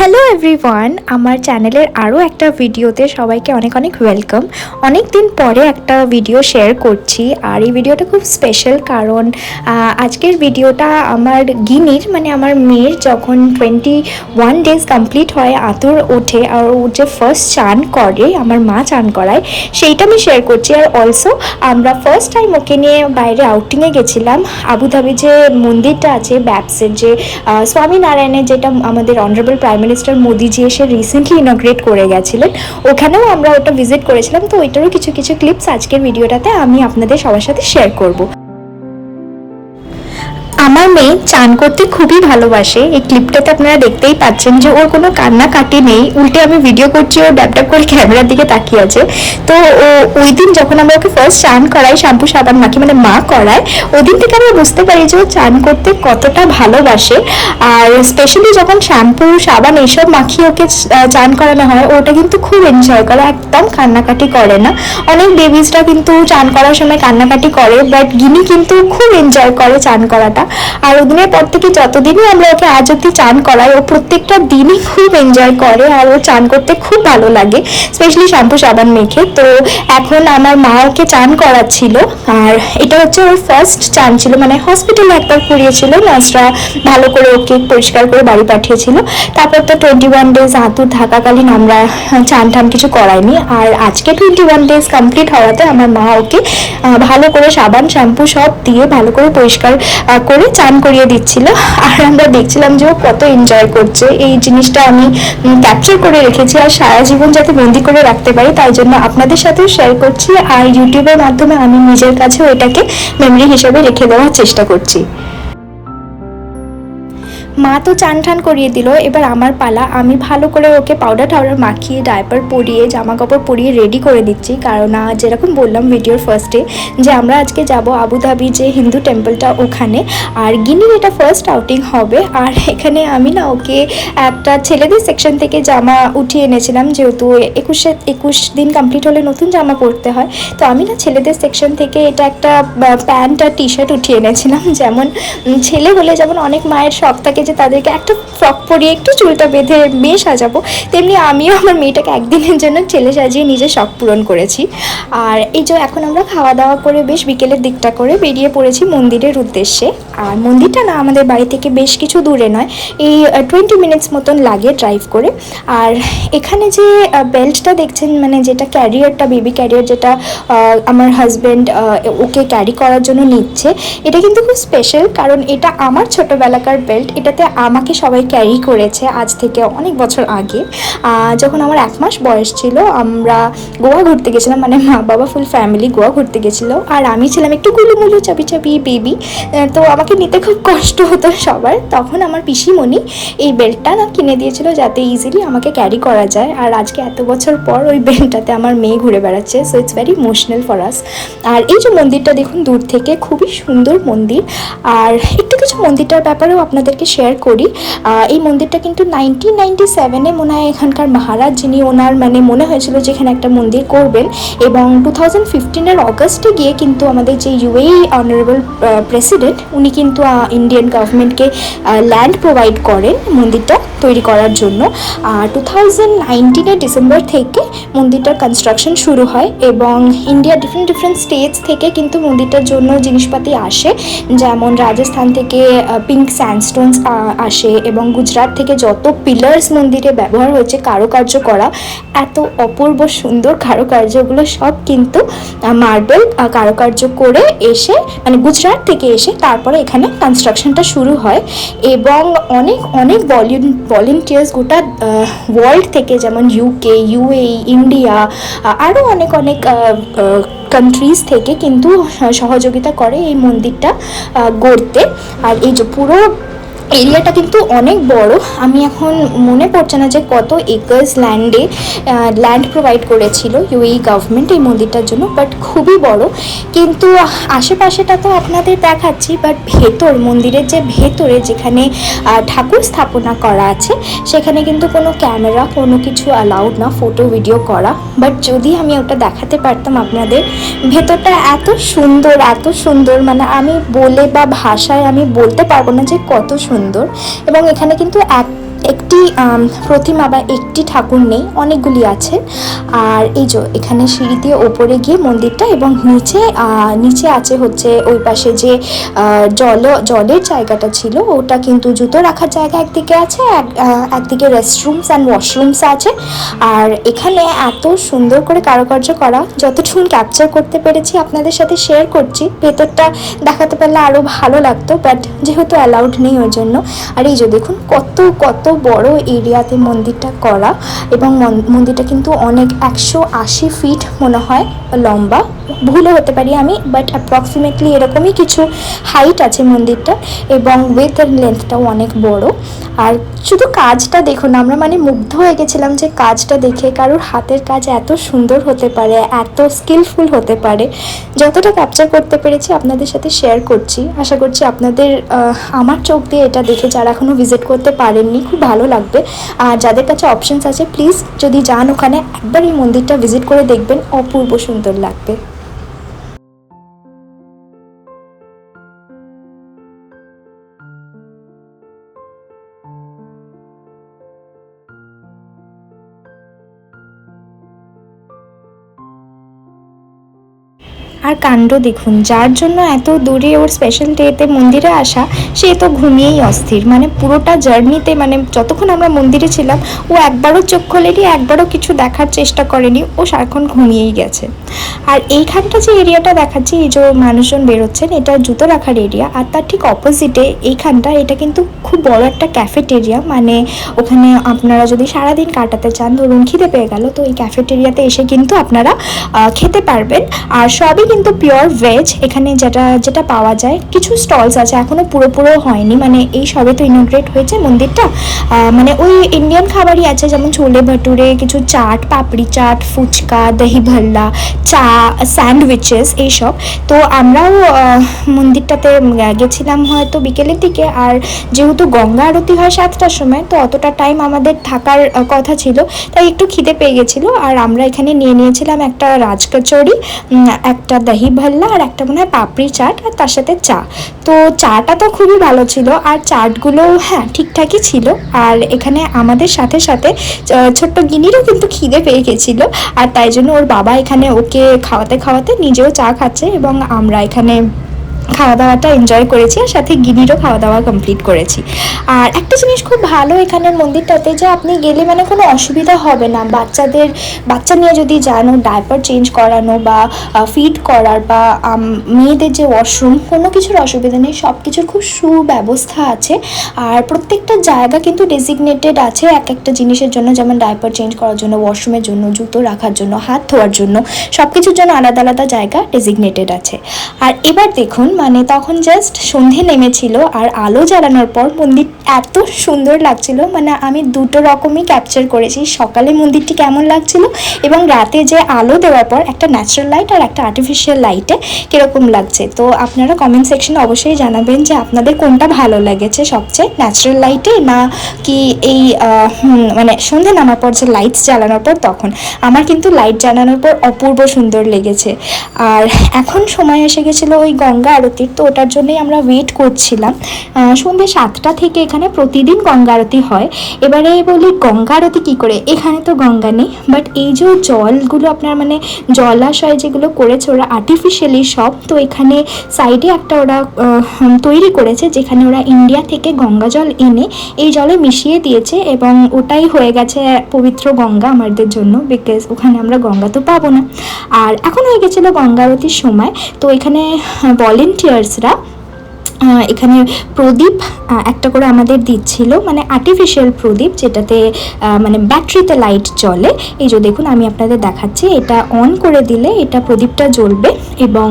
Hello everyone আমার চ্যানেলের আরও একটা ভিডিওতে সবাইকে অনেক অনেক ওয়েলকাম অনেক দিন পরে একটা ভিডিও শেয়ার করছি, আর এই ভিডিওটা খুব স্পেশাল কারণ আজকের ভিডিওটা আমার গিনির মানে আমার মেয়ের যখন টোয়েন্টি ওয়ান ডেজ কমপ্লিট হয়, আতুর ওঠে, আর ও যে ফার্স্ট চান করে, আমার মা চান করায়, সেইটা আমি শেয়ার করছি। আর অলসো আমরা ফার্স্ট টাইম ওকে নিয়ে বাইরে আউটিংয়ে গেছিলাম আবুধাবি যে মন্দিরটা আছে ব্যাপসের যে স্বামীনারায়ণের যেটা আমাদের অনারেবল প্রাইম মিনিস্টার মোদিজি এসে রিসেন্টলি ইনগ্রেট করে গেছিলেন। ওখানেও আমরা ওটা ভিজিট করেছিলাম। তো ওইটারও কিছু কিছু ক্লিপস আজকের ভিডিওটাতে আমি আপনাদের সবার সাথে শেয়ার করব। আমার মেয়ে চান করতে খুবই ভালোবাসে। এই ক্লিপটাতে আপনারা দেখতেই পাচ্ছেন যে ওর কোনো কান্নাকাটি নেই। উল্টে আমি ভিডিও করছি, ওর ড্যাপডাপ করে ক্যামেরার দিকে তাকিয়ে আছে। তো ওই দিন যখন আমরা ওকে ফার্স্ট চান করাই শ্যাম্পু সাবান, মাখি মানে মা করায় ওই দিন থেকে আমরা বুঝতে পারি যে ও চান করতে কতটা ভালোবাসে। আর স্পেশালি যখন শ্যাম্পু সাবান এইসব মাখিয়ে ওকে চান করানো হয়, ওটা কিন্তু খুব এনজয় করে, একদম কান্নাকাটি করে না। অনেক বেবিসরা কিন্তু চান করার সময় কান্নাকাটি করে বাট গিনি কিন্তু খুব এনজয় করে চান করাটা। আর ওদিনের পর থেকে যতদিনই আমরা ওকে আজ অব্দি চান করাই ও প্রত্যেকটা দিনই খুব এনজয় করে আর ও চান করতে খুব ভালো লাগে স্পেশালি শ্যাম্পু সাবান মেখে। তো এখন আমার মা ওকে চান করাচ্ছিল আর এটা হচ্ছে ওর ফার্স্ট চান ছিল মানে হসপিটালে একবার করিয়েছিল নার্সরা ভালো করে ওকে পরিষ্কার করে বাড়ি পাঠিয়েছিল। তারপর তো টোয়েন্টি ওয়ান ডেজ আতুর থাকাকালীন আমরা চান টান কিছু করাইনি আর আজকে টোয়েন্টি ওয়ান ডেজ কমপ্লিট হওয়াতে আমার মা ওকে ভালো করে সাবান শ্যাম্পু সব দিয়ে ভালো করে পরিষ্কার আহ, করে চান করিয়ে দিচ্ছিল। আর আমরা দেখছিলাম যে ও কত এনজয় করছে। এই জিনিসটা আমি ক্যাপচার করে রেখেছি আর সারা জীবন যাতে বন্দি করে রাখতে পারি, তাই জন্য আপনাদের সাথেও শেয়ার করছি। আর ইউটিউবের মাধ্যমে আমি নিজের কাছেও এটাকে মেমরি হিসেবে রেখে দেওয়ার চেষ্টা করছি। মা তো চান টান করিয়ে দিল, এবার আমার পালা। আমি ভালো করে ওকে পাউডার টাউডার মাখিয়ে ডাইপার পরিয়ে জামা কাপড় পরিয়ে রেডি করে দিচ্ছি। কারণ যেরকম বললাম ভিডিওর ফার্স্টে যে আমরা আজকে যাব আবুধাবি যে হিন্দু টেম্পলটা ওখানে। আর গিনির এটা ফার্স্ট আউটিং হবে। আর এখানে আমি না ওকে একটা ছেলেদের সেকশন থেকে জামা উঠিয়ে এনেছিলাম, যেহেতু একুশে, একুশ দিন কমপ্লিট হলে নতুন জামা পরতে হয়। তো আমি না ছেলেদের সেকশন থেকে এটা একটা প্যান্ট আর টি শার্ট উঠিয়ে এনেছিলাম। যেমন ছেলে হলে যেমন অনেক মায়ের শখ থাকে যে তাদেরকে একটা ফ্রক পরিয়ে একটু চুলটা বেঁধে মেয়ে সাজাবো, তেমনি আমিও আমার মেয়েটাকে একদিনের জন্য ছেলে সাজিয়ে নিজের শখ পূরণ করেছি। আর এই যে এখন আমরা খাওয়া দাওয়া করে বেশ বিকেলের দিকটা করে বেরিয়ে পড়েছি মন্দিরের উদ্দেশ্যে। আর মন্দিরটা না আমাদের বাড়ি থেকে বেশ কিছু দূরে নয়, এই টোয়েন্টি মিনিটস মতন লাগে ড্রাইভ করে। আর এখানে যে বেল্টটা দেখছেন মানে যেটা ক্যারিয়ারটা বেবি ক্যারিয়ার যেটা আমার হাজব্যান্ড ওকে ক্যারি করার জন্য নিচ্ছে, এটা কিন্তু খুব স্পেশাল কারণ এটা আমার ছোটোবেলাকার বেল্ট এটাতে আমাকে সবাই ক্যারি করেছে আজ থেকে অনেক বছর আগে। যখন আমার এক মাস বয়স ছিল, আমরা গোয়া ঘুরতে গেছিলাম মানে মা বাবা ফুল ফ্যামিলি গোয়া ঘুরতে গেছিল। আর আমি ছিলাম একটু গুলুমুলু চাবি চাবি বেবি তো আমাকে নিতে খুব কষ্ট হতো সবার। তখন আমার পিসিমণি এই বেল্টটা না কিনে দিয়েছিল যাতে ইজিলি আমাকে ক্যারি করা যায়। আর আজকে এত বছর পর ওই বেল্টটাতে আমার মেয়ে ঘুরে বেড়াচ্ছে so it's very emotional for us আর এই যে মন্দিরটা দেখুন, দূর থেকে খুবই সুন্দর মন্দির। আর একটু কিছু মন্দিরটার ব্যাপারেও আপনাদেরকে শেয়ার করি। এই মন্দিরটা কিন্তু নাইনটিন নাইনটি সেভেনে মনে হয় এখানকার মহারাজ, যিনি ওনার মানে মনে হয়েছিল যে এখানে একটা মন্দির করবেন এবং টু থাউজেন্ড ফিফটিনের অগস্টে গিয়ে কিন্তু আমাদের যে ইউএই অনারেবল প্রেসিডেন্ট উনি কিন্তু ইন্ডিয়ান গভর্নমেন্টকে ল্যান্ড প্রোভাইড করেন মন্দিরটা তৈরি করার জন্য। আর টু থাউজেন্ড ডিসেম্বর থেকে মন্দিরটার কনস্ট্রাকশন শুরু হয় এবং ইন্ডিয়া ডিফারেন্ট ডিফারেন্ট স্টেটস থেকে কিন্তু মন্দিরটার জন্য জিনিসপাতি আসে, যেমন রাজস্থান থেকে পিঙ্ক স্যান্ডস্টোনস আসে এবং গুজরাট থেকে যত পিলার্স মন্দিরে ব্যবহার হয়েছে কারুকার্য করা, এত অপূর্ব সুন্দর কারুকার্যগুলো সব কিন্তু মার্বেল কারুকার্য করে এসে মানে গুজরাট থেকে এসে তারপরে এখানে কনস্ট্রাকশনটা শুরু হয় এবং অনেক অনেক ভলিউম ভলেন্টিয়ার্স গোটা ওয়ার্ল্ড থেকে যেমন ইউকে ইউএই ইন্ডিয়া আরও অনেক অনেক কান্ট্রিজ থেকে কিন্তু সহযোগিতা করে এই মন্দিরটা গড়তে। আর এই যে পুরো এরিয়াটা কিন্তু অনেক বড়। আমি এখন মনে পড়ছে না যে কত একর্স ল্যান্ডে ল্যান্ড প্রোভাইড করেছিল ইউএই গভর্নমেন্ট এই মন্দিরটার জন্য বাট খুবই বড়। কিন্তু আশেপাশেটা তো আপনাদের দেখাচ্ছি বাট ভেতর, মন্দিরের যে ভেতরে যেখানে ঠাকুর স্থাপনা করা আছে, সেখানে কিন্তু কোনো ক্যামেরা কোনো কিছু অ্যালাউড না ফটো ভিডিও করা। বাট যদি আমি ওটা দেখাতে পারতাম আপনাদের, ভেতরটা এত সুন্দর এত সুন্দর মানে আমি বলে বা ভাষায় আমি বলতে পারব না যে কত সুন্দর। এবং এখানে কিন্তু এক একটি প্রতিমা বা একটি ঠাকুর নেই, অনেকগুলি আছে। আর এই যে এখানে সিঁড়ি দিয়ে ওপরে গিয়ে মন্দিরটা এবং নিচে নিচে আছে হচ্ছে ওই পাশে যে জল, জলের জায়গাটা ছিল, ওটা কিন্তু জুতো রাখার জায়গা একদিকে আছে, এক- একদিকে রেস্টরুমস অ্যান্ড ওয়াশরুমস আছে। আর এখানে এত সুন্দর করে কারুকার্য করা, যতটুকু ক্যাপচার করতে পেরেছি আপনাদের সাথে শেয়ার করছি, ভেতরটা দেখাতে পারলে আরও ভালো লাগতো বাট যেহেতু অ্যালাউড নেই ওর জন্য। আর এই যে দেখুন, কত কত বড় এরিয়াতে মন্দিরটা করা এবং মন- মন্দিরটা কিন্তু অনেক একশো আশি ফিট মনে হয় লম্বা। ভুলও হতে পারি আমি বাট অ্যাপ্রক্সিমেটলি এরকমই কিছু হাইট আছে মন্দিরটা এবং উইথ এর লেন্থটাও অনেক বড়। আর শুধু কাজটা দেখুন, আমরা মানে মুগ্ধ হয়ে গেছিলাম যে কাজটা দেখে কারোর হাতের কাজ এত সুন্দর হতে পারে, এত স্কিলফুল হতে পারে। যতটা ক্যাপচার করতে পেরেছি আপনাদের সাথে শেয়ার করছি। আশা করছি আপনাদের আমার চোখ দিয়ে এটা দেখে যারা এখনও ভিজিট করতে পারেননি, খুব ভালো লাগবে। আর যাদের কাছে অপশনস আছে প্লিজ যদি যান ওখানে, একবার এই মন্দিরটা ভিজিট করে দেখবেন, অপূর্ব সুন্দর লাগবে। আর কাণ্ড দেখুন। যার জন্য এত দূরে ওর স্পেশাল ডেতে মন্দিরে আসা, সে তো ঘুমিয়েই অস্থির। মানে পুরোটা জার্নিতে মানে যতক্ষণ আমরা মন্দিরে ছিলাম, ও একবারও চোখ খোলেনি, একবারও কিছু দেখার চেষ্টা করেনি, ও সারাক্ষণ ঘুমিয়েই গেছে। আর এইখানটা যে এরিয়াটা দেখাচ্ছি, এই যে মানুষজন বেরোচ্ছেন, এটা জুতো রাখার এরিয়া আর তার ঠিক অপোজিটে এইখানটা, এটা কিন্তু খুব বড় একটা ক্যাফেটেরিয়া মানে ওখানে আপনারা যদি সারাদিন কাটাতে চান, ধরুন খিদে পেয়ে গেল, তো এই ক্যাফেটেরিয়াতে এসে কিন্তু আপনারা খেতে পারবেন। আর সবই কিন্তু পিওর ভেজ এখানে যেটা যেটা পাওয়া যায়। কিছু স্টলস আছে এখনও পুরোপুরো হয়নি। মানে এই সবে তো ইনোগ্রেট হয়েছে মন্দিরটা। মানে ওই ইন্ডিয়ান খাবারই আছে যেমন ছোলে ভাটুরে কিছু চাট পাপড়ি চাট ফুচকা দহি ভল্লা চা স্যান্ডউইচেস এইসব। তো আমরাও মন্দিরটাতে গেছিলাম হয়তো বিকেলের দিকে। আর যেহেতু গঙ্গা আরতি হয় সাতটার সময় তো অতটা টাইম আমাদের থাকার কথা ছিল। তাই একটু খিদে পেয়ে গেছিল। আর আমরা এখানে নিয়ে নিয়েছিলাম একটা রাজকচুরি উম, একটা দহি ভাল্লা আর একটা মনে হয় পাপড়ি চাট আর তার সাথে চা। তো চাটা তো খুবই ভালো ছিল আর চাটগুলো হ্যাঁ ঠিকঠাকই ছিল। আর এখানে আমাদের সাথে সাথে ছোট্ট গিনিরও কিন্তু খিদে পেয়ে গেছিল। আর তাই জন্য ওর বাবা এখানে ওকে খাওয়াতে খাওয়াতে নিজেও চা খাচ্ছে এবং আমরা এখানে খাওয়া দাওয়াটা এনজয় করেছি আর সাথে গিনিরও খাওয়া দাওয়া কমপ্লিট করেছি। আর একটা জিনিস খুব ভালো এখানের মন্দিরটাতে যে আপনি গেলে মানে কোনো অসুবিধা হবে না। বাচ্চাদের, বাচ্চা নিয়ে যদি জানো ডাইপার চেঞ্জ করানো বা ফিড করার বা মেয়েদের যে ওয়াশরুম কোনো কিছুর অসুবিধা নেই। সব কিছুর খুব সুব্যবস্থা আছে। আর প্রত্যেকটা জায়গা কিন্তু ডেজিগনেটেড আছে এক একটা জিনিসের জন্য, যেমন ডাইপার চেঞ্জ করার জন্য ওয়াশরুমের জন্য, জুতো রাখার জন্য, হাত ধোয়ার জন্য সব কিছুর জন্য আলাদা আলাদা জায়গা ডেজিগনেটেড আছে। আর এবার দেখুন মানে তখন জাস্ট সন্ধে নেমেছিল আর আলো জ্বালানোর পর মন্দির এত সুন্দর লাগছিল। মানে আমি দুটো রকমই ক্যাপচার করেছি। সকালে মন্দিরটি কেমন লাগছিল এবং রাতে যে আলো দেওয়ার পর একটা ন্যাচারাল লাইট আর একটা আর্টিফিশিয়াল লাইটে কীরকম লাগছে। তো আপনারা কমেন্ট সেকশনে অবশ্যই জানাবেন যে আপনাদের কোনটা ভালো লেগেছে সবচেয়ে ন্যাচারাল লাইটে না কি এই মানে সন্ধে নামার পর যে লাইটস জ্বালানোর পর তখন। আমার কিন্তু লাইট জ্বালানোর পর অপূর্ব সুন্দর লেগেছে। আর এখন সময় এসে গেছিল ওই গঙ্গা আরতির, তো ওটার জন্যই আমরা ওয়েট করছিলাম। সন্ধ্যে সাতটা থেকে এখানে প্রতিদিন গঙ্গা আরতি হয়। এবারে বলি গঙ্গা আরতি কী করে? এখানে তো গঙ্গা নেই বাট এই যে জলগুলো আপনার মানে জলাশয় যেগুলো করেছে ওরা আর্টিফিশিয়ালি সব, তো এখানে সাইডে একটা ওরা তৈরি করেছে, যেখানে ওরা ইন্ডিয়া থেকে গঙ্গা জল এনে এই জলে মিশিয়ে দিয়েছে এবং ওটাই হয়ে গেছে পবিত্র গঙ্গা আমাদের জন্য বিকজ ওখানে আমরা গঙ্গা তো পাবো না। আর এখন হয়ে গেছিল গঙ্গা আরতির সময়, তো এখানে ভলেন্টিয়ার্সরা এখানে প্রদীপ একটা করে আমাদের দিচ্ছিল মানে আর্টিফিশিয়াল প্রদীপ, যেটাতে মানে ব্যাটারিতে লাইট জ্বলে। এই যে দেখুন, আমি আপনাদের দেখাচ্ছি, এটা অন করে দিলে এটা প্রদীপটা জ্বলবে এবং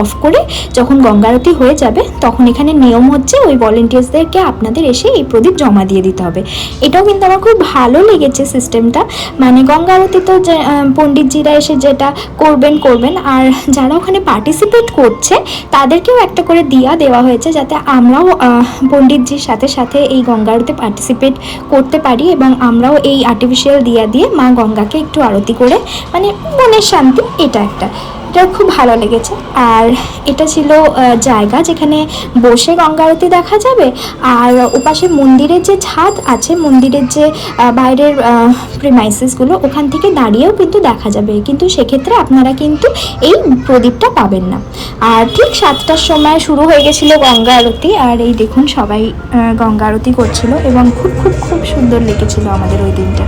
অফ করে যখন গঙ্গারতি হয়ে যাবে, তখন এখানে নিয়ম হচ্ছে ওই ভলেন্টিয়ার্সদেরকে আপনাদের এসে এই প্রদীপ জমা দিয়ে দিতে হবে। এটাও কিন্তু আমার খুব ভালো লেগেছে সিস্টেমটা মানে গঙ্গারতি তো পণ্ডিতজিরা এসে যেটা করবেন করবেন, আর যারা ওখানে পার্টিসিপেট করছে, তাদেরকেও একটা করে দিয়া দেওয়া হয়েছে। যাতে আমরাও পণ্ডিতজির সাথে সাথে এই গঙ্গা আরতিতে পার্টিসিপেট করতে পারি এবং আমরাও এই আর্টিফিশিয়াল দিয়া দিয়ে মা গঙ্গাকে একটু আরতি করে মানে মনের শান্তি, এটা একটা। এটা খুব ভালো লেগেছে। আর এটা ছিল জায়গা যেখানে বসে গঙ্গা আরতি দেখা যাবে। আর ওপাশে মন্দিরের যে ছাদ আছে, মন্দিরের যে বাইরের প্রিমাইসেসগুলো ওখান থেকে দাঁড়িয়েও কিন্তু দেখা যাবে। কিন্তু সেক্ষেত্রে আপনারা কিন্তু এই প্রদীপটা পাবেন না। আর ঠিক সাতটার সময় শুরু হয়ে গেছিল গঙ্গা আরতি। আর এই দেখুন সবাই গঙ্গা আরতি করছিল এবং খুব খুব খুব সুন্দর লেগেছিল আমাদের ওই দিনটা।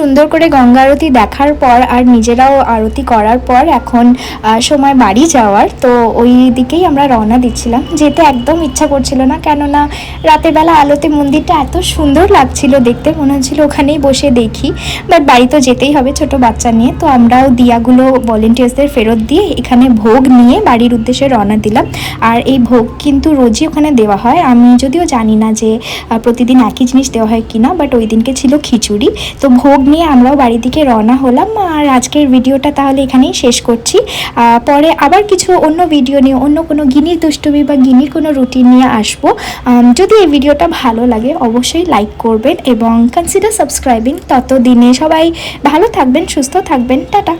সুন্দর করে গঙ্গা আরতি দেখার পর আর নিজেরাও আরতি করার পর এখন সময় বাড়ি যাওয়ার। তো ওই দিকেই আমরা রওনা দিচ্ছিলাম। যেতে একদম ইচ্ছা করছিল না, কেননা রাতের বেলা আলোতে মন্দিরটা এত সুন্দর লাগছিল দেখতে, মনে হচ্ছিল ওখানেই বসে দেখি। বাট বাড়ি তো যেতেই হবে ছোট বাচ্চা নিয়ে। তো আমরাও দিয়াগুলো ভলেন্টিয়ার্সদের ফেরত দিয়ে এখানে ভোগ নিয়ে বাড়ির উদ্দেশ্যে রওনা দিলাম। আর এই ভোগ কিন্তু রোজই ওখানে দেওয়া হয়। আমি যদিও জানি না যে প্রতিদিন একই জিনিস দেওয়া হয় কিনা, বাট ওই দিনকে ছিল খিচুড়ি। তো ভোগ নিয়ে আমরাও বাড়ির দিকে রওনা হলাম। আর আজকের ভিডিওটা তাহলে এখানেই শেষ করছি। পরে আবার কিছু অন্য ভিডিও নিয়ে, অন্য কোনো গিনির দুষ্টুমি বা গিনির কোনো রুটিন নিয়ে আসব। যদি এই ভিডিওটা ভালো লাগে অবশ্যই লাইক করবেন এবং কনসিডার সাবস্ক্রাইবিং ততদিনে সবাই ভালো থাকবেন, সুস্থ থাকবেন। টাটা।